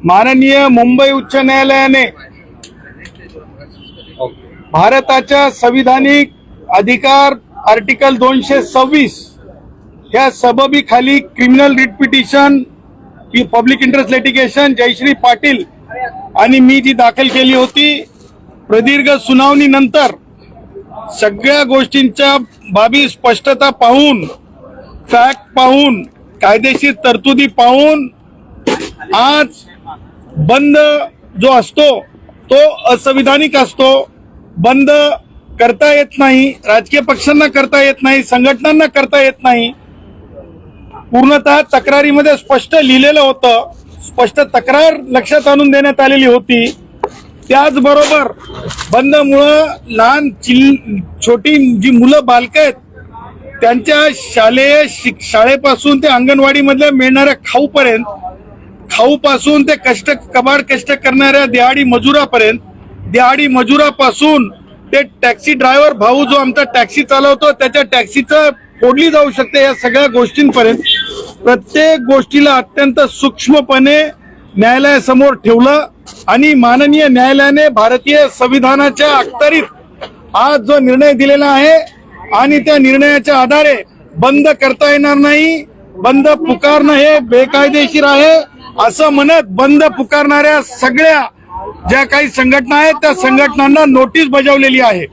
माननीय मुंबई उच्च न्यायालयाने भारताच्या संविधानिक अधिकार आर्टिकल दोनशे सव्वीस ह्या सबबीखाली क्रिमिनल रिट पिटिशन ही public interest litigation Jayashree Patil आणि मी जी दाखल केली होती प्रदीर्घ सुनावणीनंतर सगळ्या गोष्टींच्या बाबी स्पष्टता पाहून फॅक्ट पाहून कायदेशीर तरतुदी पाहून आज बंद जो असतो तो असंविधानिक असतो. बंद करता येत नाही राजकीय पक्षांना करता येत नाही संघटनांना करता येत नाही. पूर्णतः तक्रारीमध्ये स्पष्ट लिहिलेलं होतं स्पष्ट तक्रार लक्षात आणून देण्यात आलेली होती. त्याचबरोबर बंदमुळं लहान चिल छोटी जी मुलं बालक आहेत त्यांच्या शालेय शिक शाळेपासून ते अंगणवाडीमधल्या मिळणाऱ्या खाऊपर्यंत खाऊपासून ते कष्ट कबाड कष्ट करणाऱ्या दिहाडी मजुरापर्यंत दिहाडी मजुरापासून ते टॅक्सी ड्रायव्हर भाऊ जो आमचा टॅक्सी चालवतो त्याच्या टॅक्सीचं फोडली जाऊ शकते या सगळ्या गोष्टींपर्यंत. प्रत्येक गोष्टीला अत्यंत सूक्ष्मपणे न्यायालयासमोर ठेवलं आणि माननीय न्यायालयाने भारतीय संविधानाच्या अखत्यारीत आज जो निर्णय दिलेला आहे आणि त्या निर्णयाच्या आधारे बंद करता येणार नाही बंद पुकारणं हे बेकायदेशीर आहे. असं म्हणत बंद पुकारणाऱ्या सगळ्या ज्या काही संघटना आहेत त्या संघटनांना नोटीस बजावलेली आहे.